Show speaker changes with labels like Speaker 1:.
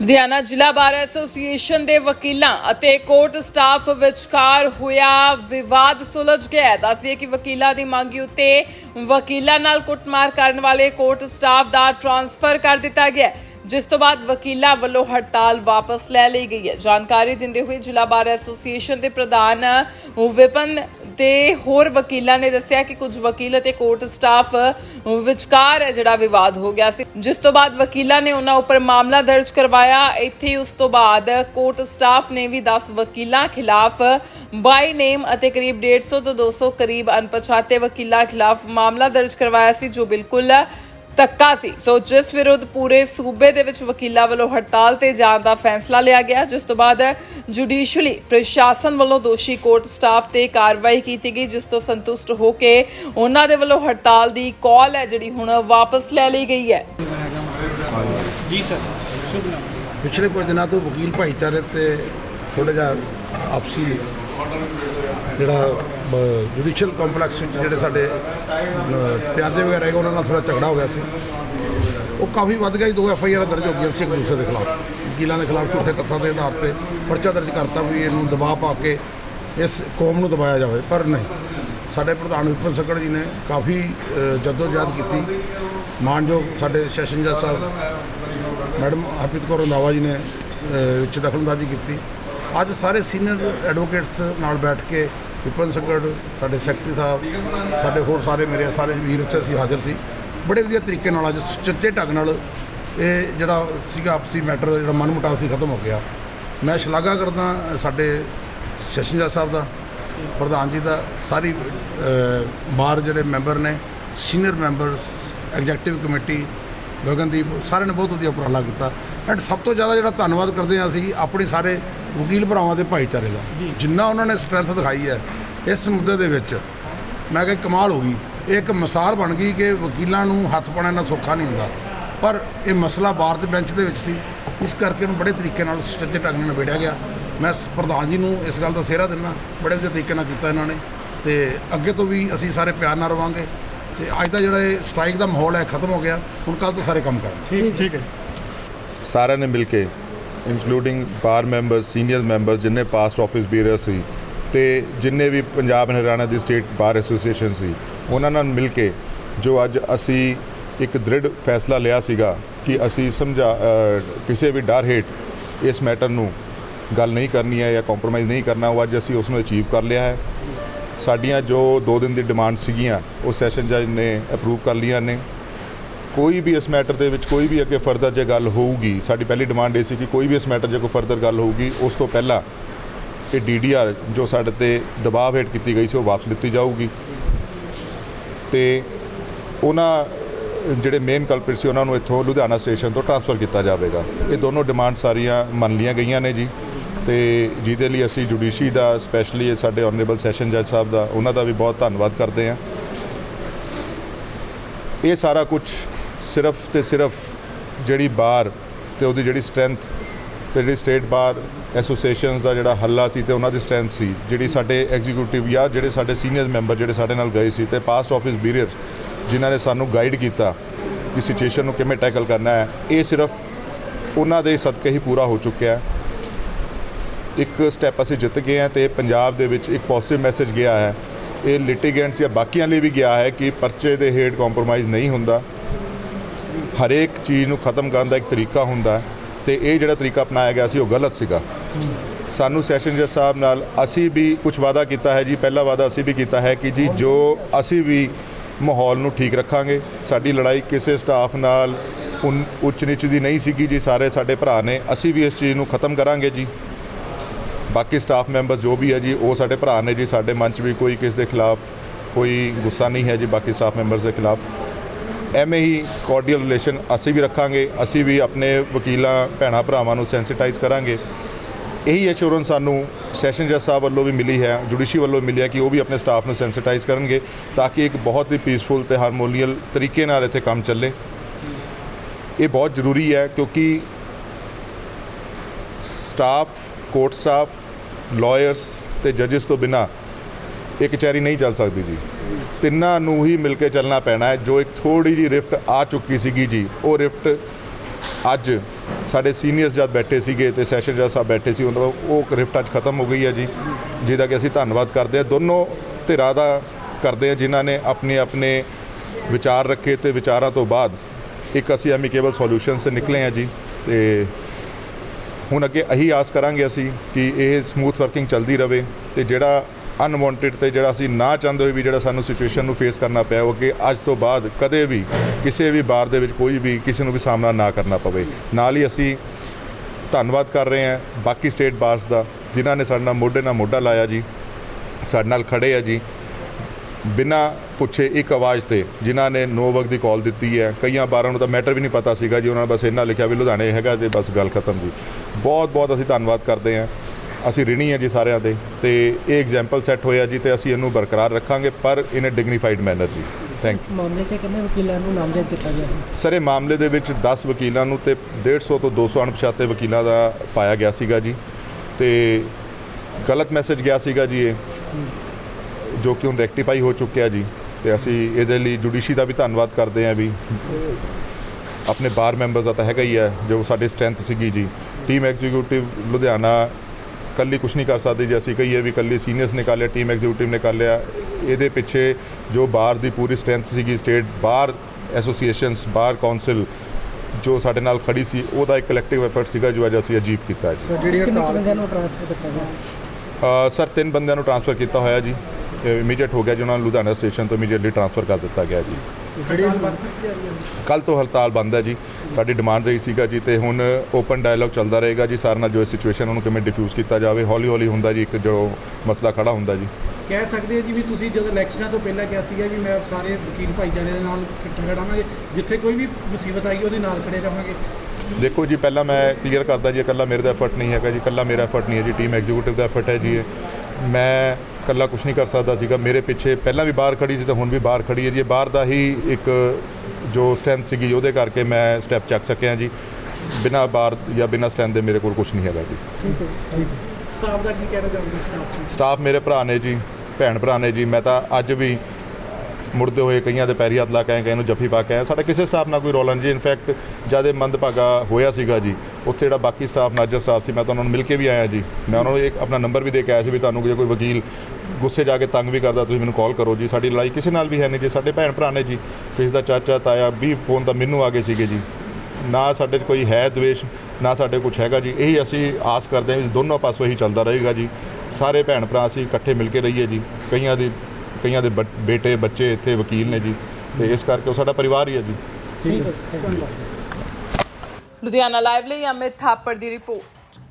Speaker 1: ਲੁਧਿਆਣਾ ਜ਼ਿਲ੍ਹਾ bar association ਦੇ ਵਕੀਲਾਂ ਅਤੇ ਕੋਰਟ ਸਟਾਫ ਵਿਚਕਾਰ ਹੋਇਆ ਵਿਵਾਦ ਸੁਲਝ ਗਿਆ। ਹੈ ਦੱਸਦੀਏ ਕਿ ਵਕੀਲਾਂ ਦੀ ਮੰਗ ਉੱਤੇ ਵਕੀਲਾਂ ਨਾਲ ਕੁੱਟਮਾਰ ਕਰਨ ਵਾਲੇ ਕੋਰਟ ਸਟਾਫ ਦਾ ਟਰਾਂਸਫਰ ਕਰ ਦਿੱਤਾ ਗਿਆ। ਜਿਸ ਤੋਂ ਬਾਅਦ ਵਕੀਲਾਂ ਵੱਲੋਂ ਹੜਤਾਲ ਵਾਪਸ ਲੈ ਲਈ ਗਈ ਹੈ। ਜਾਣਕਾਰੀ ਦਿੰਦੇ ਹੋਏ ਜ਼ਿਲ੍ਹਾ ਬਾਰ ਐਸੋਸੀਏਸ਼ਨ ਦੇ ਪ੍ਰਧਾਨ ਵਿਪਨ ਤੇ ਹੋਰ ਵਕੀਲਾਂ ਨੇ ਦੱਸਿਆ ਕਿ ਕੁਝ ਵਕੀਲ ਅਤੇ ਕੋਰਟ ਸਟਾਫ ਵਿਚਕਾਰ ਹੈ ਜਿਹੜਾ ਵਿਵਾਦ ਹੋ ਗਿਆ ਸੀ, ਜਿਸ ਤੋਂ ਬਾਅਦ ਵਕੀਲਾਂ ਨੇ ਉਹਨਾਂ ਉੱਪਰ ਮਾਮਲਾ ਦਰਜ ਕਰਵਾਇਆ। ਇੱਥੇ ਉਸ ਤੋਂ ਬਾਅਦ ਕੋਰਟ ਸਟਾਫ ਨੇ ਵੀ 10 ਵਕੀਲਾਂ ਖਿਲਾਫ ਬਾਈ ਨੇਮ ਅਤੇ ਕਰੀਬ 150 ਤੋਂ 200 ਕਰੀਬ ਅਣਪਛਾਤੇ ਵਕੀਲਾਂ ਖਿਲਾਫ ਮਾਮਲਾ ਦਰਜ ਕਰਵਾਇਆ ਸੀ, ਜੋ ਬਿਲਕੁਲ ਧੱਕਾ ਸੀ। ਸੋ ਜਿਸ ਵਿਰੁੱਧ ਪੂਰੇ ਸੂਬੇ ਦੇ ਵਿੱਚ ਵਕੀਲਾਂ ਵੱਲੋਂ ਹੜਤਾਲ ਤੇ ਜਾਣ ਦਾ ਫੈਸਲਾ ਲਿਆ ਗਿਆ ਜਿਸ ਤੋਂ ਬਾਅਦ ਜੁਡੀਸ਼ੀਅਲੀ ਪ੍ਰਸ਼ਾਸਨ ਵੱਲੋਂ ਦੋਸ਼ੀ ਕੋਰਟ ਸਟਾਫ ਤੇ ਕਾਰਵਾਈ ਕੀਤੀ ਗਈ ਜਿਸ ਤੋਂ ਸੰਤੁਸ਼ਟ ਹੋ ਕੇ ਉਹਨਾਂ ਦੇ ਵੱਲੋਂ ਹੜਤਾਲ ਦੀ ਕਾਲ ਹੈ ਜਿਹੜੀ ਹੁਣ ਵਾਪਸ ਲੈ ਲਈ ਗਈ ਹੈ।
Speaker 2: ਜੀ ਸਰ ਸ਼ੁਭ ਨਾਮ।
Speaker 3: ਪਿਛਲੇ ਕੁਝ ਦਿਨਾਂ ਤੋਂ ਵਕੀਲ ਭਾਈਚਾਰੇ ਤੇ ਥੋੜਾ ਜਿਹਾ ਆਪਸੀ ਜਿਹੜਾ ਜੁਡੀਸ਼ੀਅਲ ਕੰਪਲੈਕਸ ਵਿੱਚ ਜਿਹੜੇ ਸਾਡੇ ਅਹ, ਪਿਆਦੇ ਵਗੈਰਾ ਹੈਗੇ ਉਹਨਾਂ ਨਾਲ ਥੋੜਾ ਝਗੜਾ ਹੋ ਗਿਆ ਸੀ। ਉਹ ਕਾਫੀ ਵੱਧ ਗਿਆ ਜੀ ਦੋ ਐਫ ਆਈ ਆਰ ਦਰਜ ਹੋ ਗਈਆਂ ਸੀ ਇੱਕ ਦੂਸਰੇ ਦੇ ਖਿਲਾਫ। ਵਕੀਲਾਂ ਦੇ ਖਿਲਾਫ ਝੂਠੇ ਤੱਥਾਂ ਦੇ ਆਧਾਰ ਤੇ ਪਰਚਾ ਦਰਜ ਕਰਤਾ ਵੀ ਇਹਨੂੰ ਦਬਾਅ ਪਾ ਕੇ ਇਸ ਕੌਮ ਨੂੰ ਦਬਾਇਆ ਜਾਵੇ ਪਰ ਨਹੀਂ। ਸਾਡੇ ਪ੍ਰਧਾਨ ਵਿਪਨ ਸੱਕੜ ਜੀ ਨੇ ਕਾਫੀ ਜਦੋਜਹਿਦ ਕੀਤੀ। ਮਾਨਯੋਗ ਸਾਡੇ ਸੈਸ਼ਨ ਜੱਜ ਸਾਹਿਬ ਮੈਡਮ ਹਰਪ੍ਰੀਤ ਕੌਰ ਰੰਧਾਵਾ ਜੀ ਨੇ ਅਹ, ਵਿੱਚ ਦਖਲਅੰਦਾਜ਼ੀ ਕੀਤੀ। ਅੱਜ ਸਾਰੇ ਸੀਨੀਅਰ ਐਡਵੋਕੇਟਸ ਨਾਲ ਬੈਠ ਕੇ ਵਿਪਨ ਸੱਗੜ, ਸਾਡੇ ਸੈਕਟਰੀ ਸਾਹਿਬ, ਸਾਡੇ ਹੋਰ ਸਾਰੇ ਮੇਰੇ ਸਾਰੇ ਵੀਰ ਉੱਥੇ ਅਸੀਂ ਹਾਜ਼ਰ ਸੀ। ਬੜੇ ਵਧੀਆ ਤਰੀਕੇ ਨਾਲ ਅੱਜ ਸੁਚੱਜੇ ਢੰਗ ਨਾਲ ਇਹ ਜਿਹੜਾ ਸੀਗਾ ਆਪਸੀ ਮੈਟਰ, ਜਿਹੜਾ ਮਨਮੁਟਾਵ ਸੀ ਖਤਮ ਹੋ ਗਿਆ। ਮੈਂ ਸ਼ਲਾਘਾ ਕਰਦਾ ਸਾਡੇ ਸੈਸ਼ਨ ਸਾਹਿਬ ਦਾ, ਪ੍ਰਧਾਨ ਜੀ ਦਾ, ਸਾਰੀ ਬਾਰ ਜਿਹੜੇ ਮੈਂਬਰ ਨੇ, senior member executive committee Gagandeep ਸਾਰਿਆਂ ਨੇ ਬਹੁਤ ਵਧੀਆ ਉਪਰਾਲਾ ਕੀਤਾ। ਐਂਡ ਸਭ ਤੋਂ ਜ਼ਿਆਦਾ ਜਿਹੜਾ ਧੰਨਵਾਦ ਕਰਦੇ ਹਾਂ ਅਸੀਂ ਆਪਣੇ ਸਾਰੇ ਵਕੀਲ ਭਰਾਵਾਂ ਦੇ ਭਾਈਚਾਰੇ ਦਾ ਜਿੰਨਾ ਉਹਨਾਂ ਨੇ ਸਟਰੈਂਥ ਦਿਖਾਈ ਹੈ ਇਸ ਮੁੱਦੇ ਦੇ ਵਿੱਚ। ਮੈਂ ਕਿਹਾ ਕਮਾਲ ਹੋ ਗਈ। ਇਹ ਇੱਕ ਮਿਸਾਲ ਬਣ ਗਈ ਕਿ ਵਕੀਲਾਂ ਨੂੰ ਹੱਥ ਪਾਉਣਾ ਇੰਨਾ ਸੌਖਾ ਨਹੀਂ ਹੁੰਦਾ। ਪਰ ਇਹ ਮਸਲਾ ਦੇ ਬੈਂਚ ਦੇ ਵਿੱਚ ਸੀ। ਇਸ ਕਰਕੇ ਇਹਨੂੰ ਬੜੇ ਤਰੀਕੇ ਨਾਲ ਸੁਚੱਜੇ ਢੰਗ ਨਾਲ ਨਿਬੇੜਿਆ ਗਿਆ। ਮੈਂ ਪ੍ਰਧਾਨ ਜੀ ਨੂੰ ਇਸ ਗੱਲ ਦਾ ਸਿਹਰਾ ਦਿੰਦਾ। ਬੜੇ ਵਧੀਆ ਤਰੀਕੇ ਨਾਲ ਕੀਤਾ ਇਹਨਾਂ ਨੇ। ਤੇ ਅੱਗੇ ਤੋਂ ਵੀ ਅਸੀਂ ਸਾਰੇ ਪਿਆਰ ਨਾਲ ਰਵਾਂਗੇ। ਤੇ ਅੱਜ ਦਾ ਜਿਹੜਾ ਇਹ ਸਟ੍ਰਾਈਕ ਦਾ ਮਾਹੌਲ ਹੈ ਖਤਮ ਹੋ ਗਿਆ। ਹੁਣ ਕੱਲ ਤੋਂ ਸਾਰੇ ਕੰਮ ਕਰਾਂਗੇ
Speaker 2: ਠੀਕ ਠੀਕ ਹੈ।
Speaker 4: ਸਾਰਿਆਂ ਨੇ ਮਿਲ ਕੇ including bar member senior member ਜਿੰਨੇ ਪਾਸਟ ਆਫਿਸ ਬੀਰਰ ਸੀ ਤੇ ਜਿੰਨੇ ਵੀ ਪੰਜਾਬ ਹਰਿਆਣਾ ਦੀ ਸਟੇਟ ਬਾਰ ਐਸੋਸੀਏਸ਼ਨ ਸੀ ਉਹਨਾਂ ਨਾਲ ਮਿਲ ਕੇ ਜੋ ਅੱਜ ਅਸੀਂ ਇੱਕ ਦ੍ਰਿੜ ਫੈਸਲਾ ਲਿਆ ਸੀਗਾ ਕਿ ਅਸੀਂ ਸਮਝਾ ਕਿਸੇ ਵੀ ਡਰ ਹੇਠ ਇਸ ਮੈਟਰ ਨੂੰ ਗੱਲ ਨਹੀਂ ਕਰਨੀ ਹੈ ਜਾਂ ਕੰਪਰੋਮਾਈਜ਼ ਨਹੀਂ ਕਰਨਾ ਉਹ ਅੱਜ ਅਸੀਂ ਉਸ ਨੂੰ ਅਚੀਵ ਕਰ ਲਿਆ ਹੈ। ਸਾਡੀਆਂ ਜੋ 2 ਦਿਨ ਦੀ ਡਿਮਾਂਡ ਸੀਗੀਆਂ, ਉਹ ਸੈਸ਼ਨ ਜੱਜ ਨੇ ਅਪਰੂਵ ਕਰ ਲਈਆਂ ਨੇ। ਕੋਈ ਵੀ ਇਸ ਮੈਟਰ ਦੇ ਵਿੱਚ ਕੋਈ ਵੀ ਅੱਗੇ ਫਰਦਰ ਜੇ ਗੱਲ ਹੋਊਗੀ, ਸਾਡੀ ਪਹਿਲੀ ਡਿਮਾਂਡ ਇਹ ਸੀ ਕਿ ਕੋਈ ਵੀ ਇਸ ਮੈਟਰ ਜੇ ਕੋਈ ਫਰਦਰ ਗੱਲ ਹੋਊਗੀ, ਉਸ ਤੋਂ ਪਹਿਲਾਂ ਇਹ ਡੀਡੀਆਰ ਜੋ ਸਾਡੇ ਤੇ ਦਬਾਅ ਹੇਠ ਕੀਤੀ ਗਈ ਸੀ, ਉਹ ਵਾਪਸ ਲਿੱਤੀ ਜਾਊਗੀ। ਤੇ ਉਹਨਾਂ, ਜਿਹੜੇ ਮੇਨ ਕਲਪਿਟ ਸੀ, ਉਹਨਾਂ ਨੂੰ ਇੱਥੋਂ ਲੁਧਿਆਣਾ ਸਟੇਸ਼ਨ ਤੋਂ ਟ੍ਰਾਂਸਫਰ ਕੀਤਾ ਜਾਵੇਗਾ। ਇਹ ਦੋਨੋਂ ਡਿਮਾਂਡ ਸਾਰੀਆਂ ਮੰਨ ਲਈਆਂ ਗਈਆਂ ਨੇ ਜੀ। ਤੇ ਜਿਹਦੇ ਲਈ ਅਸੀਂ ਜੁਡੀਸ਼ੀ ਦਾ ਸਪੈਸ਼ਲੀ ਸਾਡੇ ਆਨਰੇਬਲ ਸੈਸ਼ਨ ਜੱਜ ਸਾਹਿਬ ਦਾ, ਉਹਨਾਂ ਦਾ ਵੀ ਬਹੁਤ ਧੰਨਵਾਦ ਕਰਦੇ ਹਾਂ। ਇਹ ਸਾਰਾ ਕੁਝ ਸਿਰਫ ਤੇ ਸਿਰਫ ਜਿਹੜੀ ਬਾਰ ਤੇ ਉਹਦੀ ਜਿਹੜੀ ਸਟਰੈਂਥ ਤੇ ਜਿਹੜੀ ਸਟੇਟ ਬਾਰ ਐਸੋਸੀਏਸ਼ਨਸ ਦਾ ਜਿਹੜਾ ਹੱਲਾ ਸੀ ਤੇ ਉਹਨਾਂ ਦੀ ਸਟਰੈਂਥ ਸੀ, ਜਿਹੜੀ ਸਾਡੇ ਐਗਜ਼ੀਕਿਊਟਿਵ ਜਾਂ ਜਿਹੜੇ ਸਾਡੇ ਸੀਨੀਅਰ ਮੈਂਬਰ ਜਿਹੜੇ ਸਾਡੇ ਨਾਲ ਗਏ ਸੀ ਤੇ ਪਾਸਟ ਆਫਿਸ ਬੀਰੀਅਰ ਜਿਨ੍ਹਾਂ ਨੇ ਸਾਨੂੰ ਗਾਈਡ ਕੀਤਾ ਕਿ ਸਿਚੁਏਸ਼ਨ ਨੂੰ ਕਿਵੇਂ ਟੈਕਲ ਕਰਨਾ ਹੈ, ਇਹ ਸਿਰਫ ਉਹਨਾਂ ਦੇ ਸਦਕੇ ਹੀ ਪੂਰਾ ਹੋ ਚੁੱਕਿਆ ਹੈ। ਇੱਕ ਸਟੈਪ ਅਸੀਂ ਜਿੱਤ ਗਏ ਹਾਂ ਤੇ ਪੰਜਾਬ ਦੇ ਵਿੱਚ ਇੱਕ ਪੋਜ਼ਿਟਿਵ ਮੈਸੇਜ ਗਿਆ ਹੈ। ਇਹ ਲਿਟੀਗੈਂਟਸ ਜਾਂ ਬਾਕੀਆਂ ਲਈ ਵੀ ਗਿਆ ਹੈ ਕਿ ਪਰਚੇ ਦੇ ਹੇਠ ਕੰਪਰੋਮਾਈਜ਼ ਨਹੀਂ ਹੁੰਦਾ। ਹਰੇਕ ਚੀਜ਼ ਨੂੰ ਖਤਮ ਕਰਨ ਦਾ ਇੱਕ ਤਰੀਕਾ ਹੁੰਦਾ ਹੈ ਤੇ ਇਹ ਜਿਹੜਾ ਤਰੀਕਾ ਅਪਣਾਇਆ ਗਿਆ ਸੀ ਉਹ ਗਲਤ ਸੀਗਾ। ਸਾਨੂੰ ਸੈਸ਼ਨ ਜੱਜ ਸਾਹਿਬ ਨਾਲ ਅਸੀਂ ਵੀ ਕੁਝ ਵਾਅਦਾ ਕੀਤਾ ਹੈ ਜੀ, ਪਹਿਲਾ ਵਾਅਦਾ ਅਸੀਂ ਵੀ ਕੀਤਾ ਹੈ ਕਿ ਜੀ ਜੋ ਅਸੀਂ ਵੀ ਮਾਹੌਲ ਨੂੰ ਠੀਕ ਰੱਖਾਂਗੇ, ਸਾਡੀ ਲੜਾਈ ਕਿਸੇ ਸਟਾਫ ਨਾਲ ਉਨ- ਉੱਚ ਨੀਚ ਦੀ ਨਹੀਂ ਸੀਗੀ ਜੀ, ਸਾਰੇ ਸਾਡੇ ਭਰਾ ਨੇ, ਅਸੀਂ ਵੀ ਇਸ ਚੀਜ਼ ਨੂੰ ਖਤਮ ਕਰਾਂਗੇ ਜੀ। ਬਾਕੀ ਸਟਾਫ ਮੈਂਬਰਸ ਜੋ ਵੀ ਹੈ ਜੀ, ਉਹ ਸਾਡੇ ਭਰਾ ਨੇ ਜੀ, ਸਾਡੇ ਮਨ 'ਚ ਵੀ ਕੋਈ ਕਿਸ ਦੇ ਖਿਲਾਫ ਕੋਈ ਗੁੱਸਾ ਨਹੀਂ ਹੈ ਜੀ, ਬਾਕੀ ਸਟਾਫ ਮੈਂਬਰਸ ਦੇ ਖਿਲਾਫ। ਐਵੇਂ ਹੀ ਕੋਰਡੀਅਲ ਰਿਲੇਸ਼ਨ ਅਸੀਂ ਵੀ ਰੱਖਾਂਗੇ, ਅਸੀਂ ਵੀ ਆਪਣੇ ਵਕੀਲਾਂ, ਭੈਣਾਂ ਭਰਾਵਾਂ ਨੂੰ ਸੈਂਸਿਟਾਈਜ਼ ਕਰਾਂਗੇ। ਇਹੀ ਅਸ਼ੋਰੈਂਸ ਸਾਨੂੰ ਸੈਸ਼ਨ ਜੱਜ ਸਾਹਿਬ ਵੱਲੋਂ ਵੀ ਮਿਲੀ ਹੈ ਜੁਡੀਸ਼ੀ ਵੱਲੋਂ ਮਿਲੀ ਹੈ ਕਿ ਉਹ ਵੀ ਆਪਣੇ ਸਟਾਫ ਨੂੰ ਸੈਂਸਿਟਾਈਜ਼ ਕਰਨਗੇ, ਤਾਂ ਕਿ ਇੱਕ ਬਹੁਤ ਹੀ ਪੀਸਫੁਲ ਤੇ ਹਾਰਮੋਨੀਅਲ ਤਰੀਕੇ ਨਾਲ ਇੱਥੇ ਕੰਮ ਚੱਲੇ। ਇਹ ਬਹੁਤ ਜ਼ਰੂਰੀ ਹੈ ਕਿਉਂਕਿ ਸਟਾਫ ਕੋਰਟ ਸਟਾਫ ਲਾਇਰਸ ਤੇ ਜੱਜਸ ਤੋਂ ਬਿਨਾ ਇਹ ਕਚਹਿਰੀ ਨਹੀਂ ਚੱਲ ਸਕਦੀ ਜੀ। ਤਿੰਨਾਂ ਨੂੰ ਹੀ ਮਿਲ ਕੇ ਚੱਲਣਾ ਪੈਣਾ ਹੈ। ਜੋ ਇੱਕ ਥੋੜੀ ਜੀ ਰਿਫਟ ਆ ਚੁੱਕੀ ਸੀਗੀ ਜੀ, ਉਹ ਰਿਫਟ ਅੱਜ ਸਾਡੇ ਸੀਨੀਅਰਸ ਜਦ ਬੈਠੇ ਸੀਗੇ ਤੇ ਸੈਸ਼ਨ ਜੱਜ ਸਾਹਿਬ ਬੈਠੇ ਸੀ, ਉਹਨਾਂ ਉਹ ਰਿਫਟ ਅੱਜ ਖਤਮ ਹੋ ਗਈ ਹੈ ਜੀ, ਜਿਹਦਾ ਕਿ ਅਸੀਂ ਧੰਨਵਾਦ ਕਰਦੇ ਹਾਂ। ਦੋਨੋਂ ਧਿਰਾਂ ਦਾ ਕਰਦੇ ਹਾਂ, ਜਿਨ੍ਹਾਂ ਨੇ ਆਪਣੇ ਆਪਣੇ ਵਿਚਾਰ ਰੱਖੇ ਤੇ ਵਿਚਾਰਾਂ ਤੋਂ ਬਾਅਦ ਇੱਕ ਅਸੀਂ ਐਮੀਕੇਬਲ ਸੋਲੂਸ਼ਨ ਸੇ ਨਿਕਲੇ ਹਾਂ ਜੀ, ਤੇ ਹੁਣ ਅੱਗੇ ਇਹੀ ਆਸ ਕਰਾਂਗੇ ਅਸੀਂ ਕਿ ਇਹ ਸਮੂਥ ਵਰਕਿੰਗ ਚੱਲਦੀ ਰਹੇ ਤੇ ਜਿਹੜਾ ਅਨਵਾਂਟਡ ਤੇ ਜਿਹੜਾ ਅਸੀਂ ਨਾ ਚਾਹੁੰਦੇ ਹੋਏ ਵੀ ਜਿਹੜਾ ਸਾਨੂੰ ਸਿਚੁਏਸ਼ਨ ਨੂੰ ਫੇਸ ਕਰਨਾ ਪਿਆ, ਉਹ ਅੱਗੇ ਅੱਜ ਤੋਂ ਬਾਅਦ ਕਦੇ ਵੀ ਕਿਸੇ ਵੀ ਬਾਰ ਦੇ ਵਿੱਚ ਕੋਈ ਵੀ ਕਿਸੇ ਨੂੰ ਵੀ ਸਾਹਮਣਾ ਨਾ ਕਰਨਾ ਪਵੇ। ਨਾਲ ਹੀ ਅਸੀਂ ਧੰਨਵਾਦ ਕਰ ਰਹੇ ਹਾਂ ਬਾਕੀ ਸਟੇਟ ਬਾਰਸ ਦਾ, ਜਿਨ੍ਹਾਂ ਨੇ ਸਾਡੇ ਨਾਲ ਮੋਢੇ ਨਾਲ ਮੋਢਾ ਲਾਇਆ ਜੀ, ਸਾਡੇ ਨਾਲ ਖੜੇ ਆ ਜੀ। ਬਿਨਾਂ ਪੁੱਛੇ ਇੱਕ ਆਵਾਜ਼ ਤੇ ਜਿਨ੍ਹਾਂ ਨੇ ਨੋ ਵਕਤ ਦੀ ਕਾਲ ਦਿੱਤੀ ਹੈ। ਕਈਆਂ ਬਾਰਾਂ ਨੂੰ ਤਾਂ ਮੈਟਰ ਵੀ ਨਹੀਂ ਪਤਾ ਸੀਗਾ ਜੀ ਉਹਨਾਂ ਨੇ ਬਸ ਇੰਨਾ ਲਿਖਿਆ ਵੀ ਲੁਧਿਆਣੇ ਹੈਗਾ ਤੇ ਬਸ ਗੱਲ ਖਤਮ ਜੀ ਬਹੁਤ ਬਹੁਤ ਅਸੀਂ ਧੰਨਵਾਦ ਕਰਦੇ ਹਾਂ। ਅਸੀਂ ਰਿਣੀ ਹਾਂ ਜੀ ਸਾਰਿਆਂ ਦੇ ਤੇ ਇਹ ਐਗਜ਼ਾਮਪਲ ਸੈੱਟ ਹੋਇਆ ਜੀ ਤੇ ਅਸੀਂ ਇਹਨੂੰ ਬਰਕਰਾਰ ਰੱਖਾਂਗੇ ਪਰ ਇਨ ਅ ਡਿਗਨੀਫਾਈਡ ਮੈਨਰ ਜੀ। ਥੈਂਕ ਯੂ
Speaker 5: ਮਾਮਲੇ 'ਚ ਕਿੰਨੇ ਵਕੀਲਾਂ ਨੂੰ ਨਾਮਜ਼ਦ ਕੀਤਾ ਗਿਆ
Speaker 4: ਸਰ ਇਹ ਮਾਮਲੇ ਦੇ ਵਿੱਚ 10 ਵਕੀਲਾਂ ਨੂੰ ਤੇ 150 ਤੋਂ 200 ਅਣਪਛਾਤੇ ਵਕੀਲਾਂ ਦਾ ਪਾਇਆ ਗਿਆ ਸੀਗਾ ਜੀ ਤੇ ਗਲਤ ਮੈਸੇਜ ਗਿਆ ਸੀਗਾ ਜੀ ਇਹ। ਜੋ ਕਿ ਹੁਣ ਰੈਕਟੀਫਾਈ ਹੋ ਚੁੱਕਿਆ ਜੀ ਤੇ ਅਸੀਂ ਇਹਦੇ ਲਈ ਜੁਡੀਸ਼ੀ ਦਾ ਵੀ ਧੰਨਵਾਦ ਕਰਦੇ ਹਾਂ ਵੀ ਆਪਣੇ ਬਾਰ ਮੈਂਬਰਸ ਦਾ ਤਾਂ ਹੈਗਾ ਹੀ ਹੈ ਜੋ ਸਾਡੀ ਸਟਰੈਂਥ ਸੀਗੀ ਜੀ। ਟੀਮ ਐਗਜ਼ੀਕਿਊਟਿਵ ਲੁਧਿਆਣਾ ਕੱਲੀ ਕੁਝ ਨਹੀਂ ਕਰ ਸਕਦੀ ਜੇ ਅਸੀਂ ਕਹੀਏ ਵੀ ਕੱਲੀ ਸੀਨੀਅਰਸ ਨਿਕਾਲਿਆ ਟੀਮ ਐਗਜ਼ੀਕਿਊਟਿਵ ਨੇ ਕਰ ਲਿਆ। ਇਹਦੇ ਪਿੱਛੇ ਜੋ ਬਾਰ ਦੀ ਪੂਰੀ ਸਟਰੈਂਥ ਸੀਗੀ state bar associations bar council ਜੋ ਸਾਡੇ ਨਾਲ ਖੜੀ ਸੀ ਉਹਦਾ ਇੱਕ ਕਲੈਕਟਿਵ ਐਫਰਟ ਸੀਗਾ ਜੋ ਅੱਜ ਅਸੀਂ ਅਜੀਵ ਕੀਤਾ ਜੀ।
Speaker 5: ਜਿਹੜੀ ਨੂੰ ਕੀਤਾ ਗਿਆ?
Speaker 4: ਅ, ਸਰ ਤਿੰਨ ਬੰਦਿਆਂ ਨੂੰ ਟ੍ਰਾਂਸਫਰ ਕੀਤਾ ਹੋਇਆ ਜੀ। ਇਮੀਡੀਏਟ ਹੋ ਗਿਆ ਜੀ ਉਹਨਾਂ ਨੂੰ ਲੁਧਿਆਣਾ ਸਟੇਸ਼ਨ ਤੋਂ ਇਮੀਡੀਏਟਲੀ ਟ੍ਰਾਂਸਫਰ ਕਰ ਦਿੱਤਾ ਗਿਆ ਜੀ। ਕੱਲ ਤੋਂ ਹੜਤਾਲ ਬੰਦ ਹੈ ਜੀ। ਸਾਡੀ ਡਿਮਾਂਡ ਰਹੀ ਸੀਗਾ ਜੀ ਤੇ ਹੁਣ ਓਪਨ ਡਾਇਲੌਗ ਚੱਲਦਾ ਰਹੇਗਾ ਜੀ ਸਾਰੇ ਨਾਲ ਜੋ ਸਿਚੁਏਸ਼ਨ ਉਹਨੂੰ ਕਿਵੇਂ ਡਿਫਿਊਜ਼ ਕੀਤਾ ਜਾਵੇ ਹੌਲੀ ਹੌਲੀ ਹੁੰਦਾ ਜੀ ਇੱਕ ਜੋ ਮਸਲਾ ਖੜਾ ਹੁੰਦਾ ਜੀ।
Speaker 2: ਕਹਿ ਸਕਦੇ ਆ ਜੀ ਵੀ ਤੁਸੀਂ ਜਦੋਂ ਇਲੈਕਸ਼ਨਾਂ ਤੋਂ ਪਹਿਲਾਂ ਕਿਹਾ ਸੀਗਾ ਵੀ ਮੈਂ ਸਾਰੇ ਵਕੀਲ ਭਾਈਚਾਰੇ ਦੇ ਨਾਲ ਇਕੱਠਾ ਖੜਾਵਾਂਗੇ ਜਿੱਥੇ ਕੋਈ ਵੀ ਮੁਸੀਬਤ ਆਈ ਉਹਦੇ ਨਾਲ ਖੜੇ ਰਹਾਂਗੇ?
Speaker 4: ਦੇਖੋ ਜੀ ਪਹਿਲਾਂ ਮੈਂ ਕਲੀਅਰ ਕਰਦਾ ਜੀ ਇਹ ਇਕੱਲਾ ਮੇਰੇ ਦਾ ਐਫਰਟ ਨਹੀਂ ਹੈਗਾ ਜੀ ਇਕੱਲਾ ਮੇਰਾ ਐਫਰਟ ਨਹੀਂ ਹੈ ਜੀ ਟੀਮ ਐਗਜ਼ੀਕਿਊਟਿਵ ਦਾ ਐਫਰਟ ਹੈ ਜੀ ਇਹ। ਮੈਂ ਇਕੱਲਾ ਕੁਝ ਨਹੀਂ ਕਰ ਸਕਦਾ ਸੀਗਾ। ਮੇਰੇ ਪਿੱਛੇ ਪਹਿਲਾਂ ਵੀ ਬਾਹਰ ਖੜੀ ਸੀ ਤੇ ਹੁਣ ਵੀ ਬਾਹਰ ਖੜੀ ਹੈ ਜੀ। ਇਹ ਬਾਹਰ ਦਾ ਹੀ ਇੱਕ ਜੋ ਸਟਰੈਂਥ ਸੀਗੀ ਉਹਦੇ ਕਰਕੇ ਮੈਂ ਸਟੈਪ ਚੱਕ ਸਕਿਆ ਜੀ। ਬਿਨਾ ਬਾਹਰ ਜਾਂ ਬਿਨਾ ਸਟਰੈਂਥ ਦੇ ਮੇਰੇ ਕੋਲ ਕੁਝ ਨਹੀਂ ਹੈਗਾ ਜੀ।
Speaker 2: ਸਟਾਫ ਦਾ ਕੀ ਕਹਿਣਾ ਚਾਹੋਗੇ ਸਟਾਫ
Speaker 4: ਸਟਾਫ ਮੇਰੇ ਭਰਾ ਨੇ ਜੀ ਭੈਣ ਭਰਾ ਨੇ ਜੀ। ਮੈਂ ਤਾਂ ਅੱਜ ਵੀ ਮੁੜਦੇ ਹੋਏ ਕਈਆਂ ਦੇ ਪੈਰੀ ਹੱਥ ਲਾ ਕੇ ਆਏ ਕਈਆਂ ਨੂੰ ਜੱਫੀ ਪਾ ਕੇ ਆਏ। ਸਾਡਾ ਕਿਸੇ ਸਟਾਫ ਨਾਲ ਕੋਈ ਰੌਲਾ ਨਹੀਂ ਜੀ। ਇਨਫੈਕਟ ਜ਼ਿਆਦਾ ਮੰਦਭਾਗਾ ਹੋਇਆ ਸੀਗਾ ਜੀ ਉੱਥੇ ਜਿਹੜਾ ਬਾਕੀ ਸਟਾਫ ਨਾਜਰ ਸਟਾਫ ਸੀ, ਮੈਂ ਤਾਂ ਉਹਨਾਂ ਨੂੰ ਮਿਲ ਕੇ ਵੀ ਆਇਆ ਜੀ। ਮੈਂ ਉਹਨਾਂ ਨੂੰ ਇੱਕ ਆਪਣਾ ਨੰਬਰ ਵੀ ਦੇ ਕੇ ਆਇਆ ਸੀ ਵੀ ਤੁਹਾਨੂੰ ਜੇ ਕੋਈ ਵਕੀਲ ਗੁੱਸੇ ਜਾ ਕੇ ਤੰਗ ਵੀ ਕਰਦਾ, ਤੁਸੀਂ ਮੈਨੂੰ ਕਾਲ ਕਰੋ ਜੀ। ਸਾਡੀ ਲੜਾਈ ਕਿਸੇ ਨਾਲ ਵੀ ਹੈ ਨਹੀਂ ਜੀ। ਸਾਡੇ ਭੈਣ ਭਰਾ ਨੇ ਜੀ। ਕਿਸੇ ਦਾ ਚਾਚਾ, ਤਾਇਆ ਵੀ ਫੋਨ ਤਾਂ ਮੈਨੂੰ ਆ ਗਏ ਸੀਗੇ ਜੀ। ਨਾ ਸਾਡੇ 'ਚ ਕੋਈ ਹੈ ਦਵੇਸ਼, ਨਾ ਸਾਡੇ ਕੁਝ ਹੈਗਾ ਜੀ। ਇਹੀ ਅਸੀਂ ਆਸ ਕਰਦੇ ਹਾਂ ਵੀ ਦੋਨੋਂ ਪਾਸੋਂ ਹੀ ਚੱਲਦਾ ਰਹੇਗਾ ਜੀ। ਸਾਰੇ ਭੈਣ ਭਰਾ ਅਸੀਂ ਇਕੱਠੇ ਮਿਲ ਕੇ ਰਹੀਏ ਜੀ। ਕਈਆਂ ਦੇ ਕਈਆਂ ਦੇ ਬੱਚ- ਬੇਟੇ, ਬੱਚੇ ਇੱਥੇ ਵਕੀਲ ਨੇ ਜੀ। ਤੇ ਇਸ ਕਰਕੇ ਉਹ ਸਾਡਾ ਪਰਿਵਾਰ ਹੀ ਹੈ ਜੀ।
Speaker 5: ਠੀਕ ਹੈ, ਧੰਨਵਾਦ।
Speaker 1: ਲੁਧਿਆਣਾ ਲਾਈਵ ਲਈ ਅਮਿਤ ਥਾਪੜ ਦੀ ਰਿਪੋਰਟ